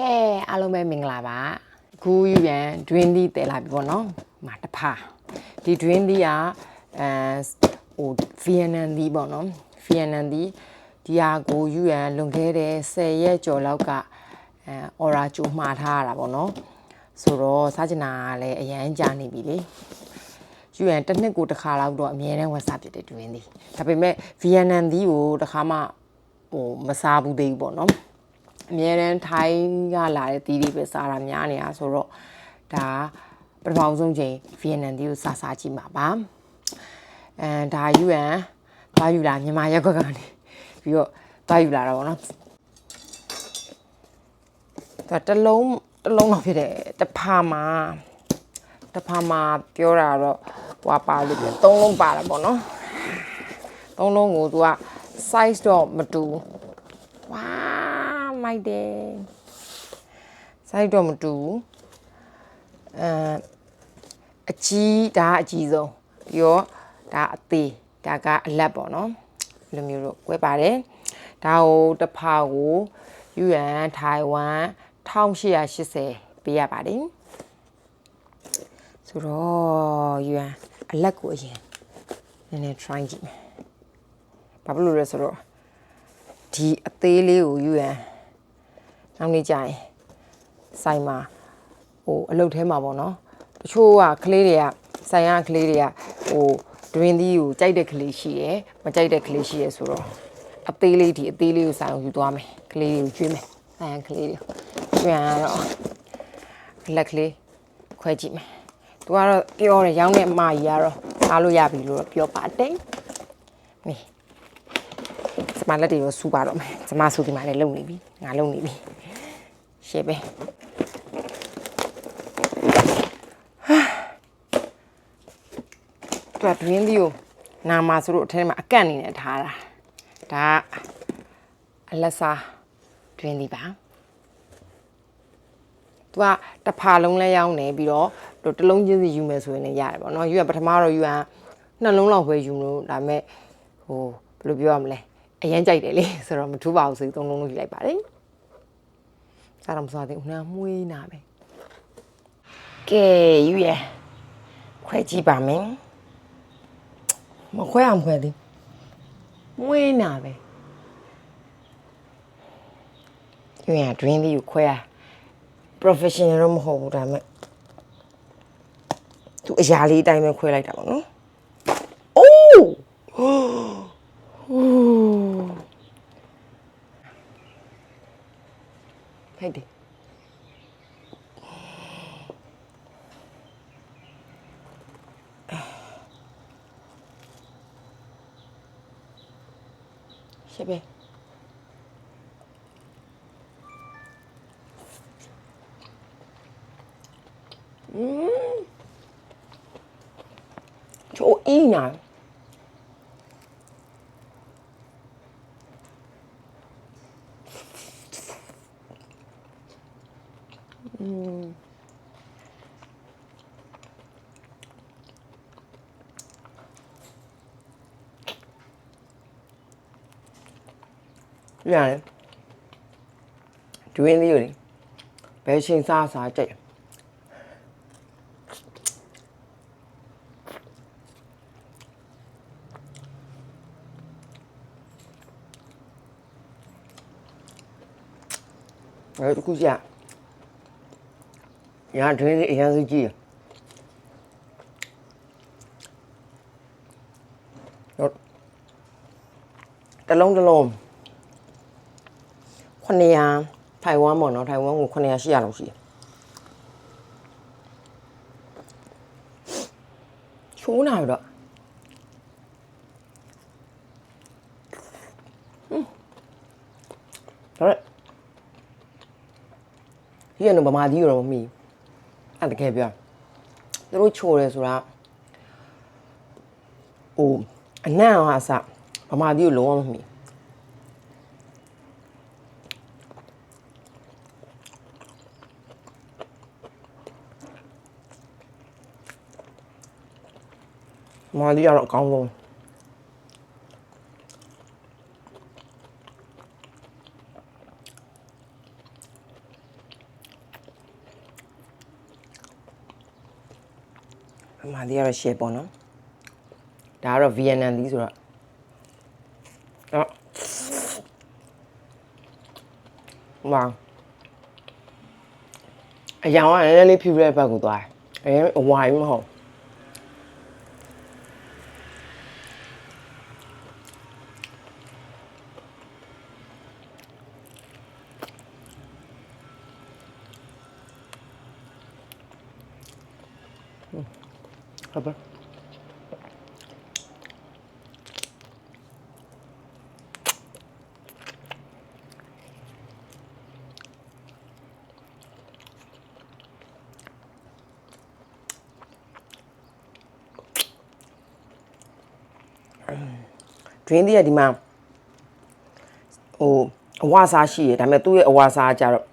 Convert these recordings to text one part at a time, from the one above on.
ကဲအားလုံးပဲမင်္ဂလာပါအခုယူရန် dream သီးတည်လာပြီပေါ့နော်မတဖာဒီ dream သီးကအဲဟို Vietnam သီးပေါ့နော် Vietnam သီးဒီဟာကိုယူရန်လွန်ခဲ့တဲ့10ရက်ကျော်လောက်ကအဲ aura ကြိုမှားထားရတာပေါ့နော်ဆိုတော့စာချင်တာကလည်းအရန်ကြာနေပြီလေယူရန်တစ်နှစ်ကိုတစ်ခါလောက်တော့အမြဲတမ်းဝတ်စားဖြစ်တဲ့ dream သီးဒါပေမဲ့ Vietnam သီးကိုတစ်ခါမှဟိုမစားဘူးသေးဘူးပေါ့နော် အများရန်ထိုင်းကလာတဲ့တီးတွေပဲစားတာများနေတာဆိုတော့ဒါပထမဆုံးချိန်ဗီယက်နမ်တီးကိုစားစားကြည့်မှာပါအဲဒါ UN သွားယူလာမြန်မာရက်ကွက်ကနေပြီးတော့သွားယူလာတာပေါ့နော်ဒါတစ်လုံးတစ်လုံးတော့ဖြစ်တယ်တစ်ဖာမှာတစ်ဖာမှာပြောတာတော့ဟွာပါလို့ပြောသုံးလုံးပါတာပေါ့နော်သုံးလုံးကိုသူက size တော့မတူဘူးဝါ မိုက်တယ်စိုက်တော့မတူဘူးအဲအကြီးဒါကအကြီးဆုံးပြီးတော့ဒါအသေးဒါကအလက်ပေါ့နော်ဒီလိုမျိုးတော့꿰ပါတယ်ဒါကိုတစ်ဖာကိုယူရန်ထိုင်ဝမ်1880ပေးရပါတယ်ဆိုတော့ယူရန်အလက်ကိုအရင်နည်းနည်း try ကြည့်မယ်ဘာဖြစ်လို့လဲဆိုတော့ဒီအသေးလေးကိုယူရန် နောက်နေ့ကျရင်ဆိုင်မှာဟိုအလုပ်ထဲမှာပေါ့နော်တချို့ကကလေးတွေကဆိုင်ရကလေးတွေကဟိုဒရင်းသီးကိုကြိုက်တဲ့ကလေးရှိရယ်မကြိုက်တဲ့ကလေးရှိရယ်ဆိုတော့အသေးလေးဒီအသေးလေးကိုဆိုင်အောင်ယူသွားမယ်ကလေးတွေကိုကျွေးမယ်ဆိုင်ရကလေးတွေကျွေးရတော့လက်ကလေးခွဲကြည့်မယ်သူကတော့ပြောတယ်ရောင်းတဲ့အမကြီးကတော့စားလို့ရပြီလို့တော့ပြောပါတယ်နေ ကျမလက်တွေရောစူပါတော့မယ်ကျမစူဒီမှာလည်းလုံနေပြီငါလုံနေပြီရှေ့ပဲဟာတွတ်ရင်းဒီကိုနာမဆိုတော့အထဲမှာအကန့်နေနဲ့ထားတာဒါကအလက်စားတွင်းဒီပါသူကတစ်ဖာလုံးလဲရောင်းနေပြီးတော့တို့တစ်လုံးချင်းစီယူမယ်ဆိုရင်လည်းရတယ်ပေါ့နော်ယူကပထမတော့ယူကနှလုံးလောက်ပဲယူမလို့ဒါပေမဲ့ဟိုဘယ်လိုပြောရမလဲ အရင်ကြိုက်တယ်လေဆိုတော့မထူးပါဘူးစိသုံးလုံးလုံးယူလိုက်ပါတယ်စားတော့မစားသေးဘူးနာမွေးနာပဲကဲယူရခွဲကြည့်ပါမယ်မခွဲအောင်ခွဲသေးမွေးနာပဲယူရ dream လေးကိုခွဲရ professional တော့မဟုတ်ဘူးဒါပေမဲ့သူအရာလေးအတိုင်းပဲခွဲလိုက်တာပေါ့နော်အိုး ထိုက်တယ်ရှေ့ပဲอืมချိုး အင်းနာရတယ်ဒွင်းလေးကိုလေဘယ်ချိန်စားစားကြိုက် 900ထိုင်ဝမ်ပေါ့နော်ထိုင်ဝမ်ကို900 800လောက်ရှိတယ်ချိုးနာတော့ဟွန်းဒါဒီကတော့ဗမာတီးရောမမီအဲ့တကယ်ပြောသူတို့ချိုးတယ်ဆိုတာဟိုအနံ့အောင်အစဗမာတီးကိုလုံးဝမမီ မာလီကတော့အကောင်းဆုံးမာလီကတော့ရှယ်ပေါ့နော်ဒါကတော့ VNN လီဆိုတော့တော့ဝါအရောင်ကနည်းနည်းလေးဖြူတဲ့ဘက်ကိုသွားတယ်အဲအဝိုင်းမဟုတ် ဟုတ်ပါဒရင်းဒီကဒီမှာဟိုအဝါစားရှိရဒါပေမဲ့သူ့ရဲ့အဝါစားကကြတော့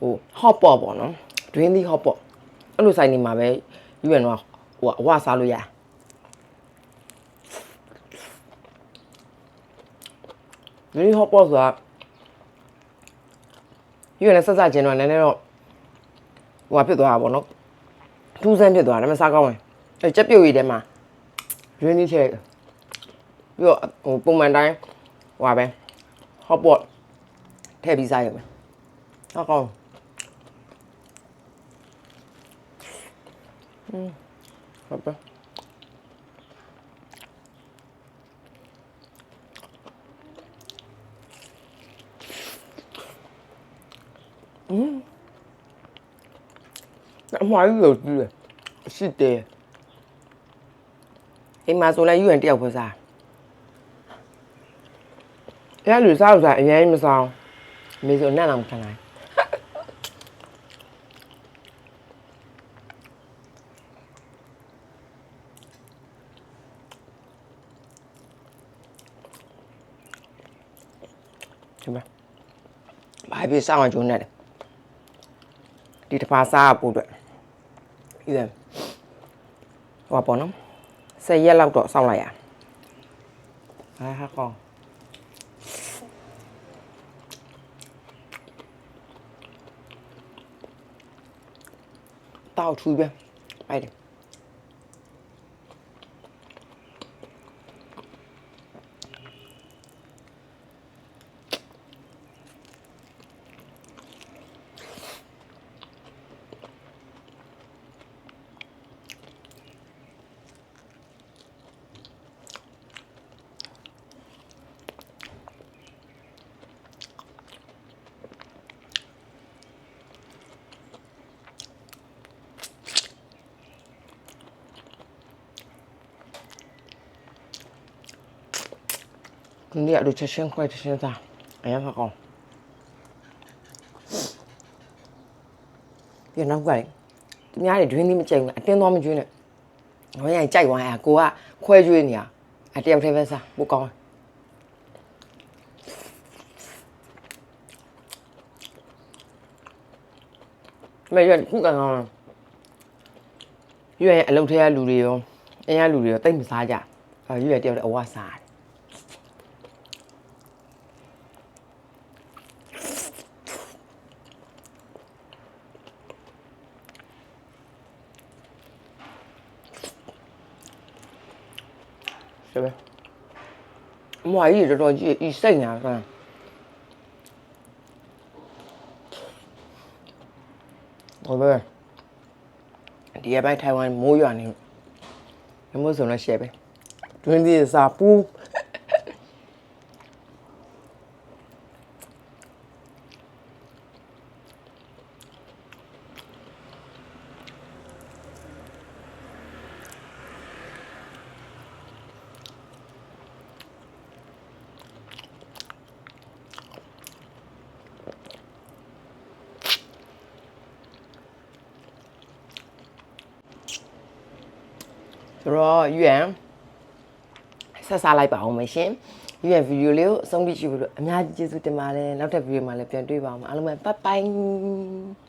ဟို hot pot ပေါ့နော်ဒရင်းဒီ hot pot အဲ့လိုဆိုင်နေမှာပဲ ယူရတော့ဟိုအဝါစားလို့ရဒရင်း hot pot ဆိုတာယူရနဲ့ဆက်ဆက်ချင်းတော့နည်းနည်းတော့ဟိုဟာဖြစ်သွားတာပေါ့နော်ထူးဆန်းဖြစ်သွားတယ်ဒါပေမဲ့စားကောင်းတယ်အဲ့ကြက်ပြုတ်ရည်ထဲမှာဒရင်းဒီထည့်ပြီးတော့ဟိုပုံမှန်တိုင်းဟိုပါပဲ hot pot ထည့်ပြီးစားရမယ်ဟုတ်ကောင်း ဟုတ်ပါอืมအမှားကြီးလို့ကြည့်တယ်ရှိတယ်အိမ်မှာဆိုလည်းယူရင်တယောက်ပဲစားအဲ့လူစားလို့စားအရင်မစားဘူးမေဆိုနဲ့တော့မခံနိုင် ဒီမှာဘာဖြစ်စားအောင်ဂျုံနဲ့လဲဒီတစ်ပါးစားဖို့အတွက်ပြီးတယ်ဟောပေါ့နော်10ရက်လောက်တော့စောင့်လိုက်ရဟာဟာကောင်းတောက်ထူပဲအဲ့ဒီ ဒီနေ့အလူချက်ချင်းခွဲချက်ချင်းစားအရင်ကကောင်းပြန်နောက်ကလေသူများတွေဒွင်းသီးမကြိုက်ဘူးအတင်းသွားမကျွေးနဲ့ဟောရင်ကြိုက်သွားရကိုကခွဲကျွေးနေရအတယောက်တည်းပဲစားပိုကောင်းမယ်ရခုကကောင်းရွရအလုပ်ထဲကလူတွေရောအင်းရလူတွေရောတိတ်မစားကြအဲရွရတယောက်တည်းအဝစားတယ် တယ်ပဲမွာကြီးတော်တော်ကြီးဤစိတ်ညာကန်းဟုတ်ပဲဒီအပိုင်းထိုင်ဝမ်မိုးရွာနေလို့မမို့ဆိုတော့ရှယ်ပဲတွင်းသေးစားပူး ဆိုတော့ UN ဆက်စားလိုက်ပါအောင်မရှင် UN ဗီဒီယိုလေးကိုအဆုံးထိကြည့်ဖို့အများကြီးကျေးဇူးတင်ပါတယ်နောက်ထပ်ဗီဒီယိုမှာလည်းပြန်တွေ့ပါအောင်အားလုံးပဲ bye bye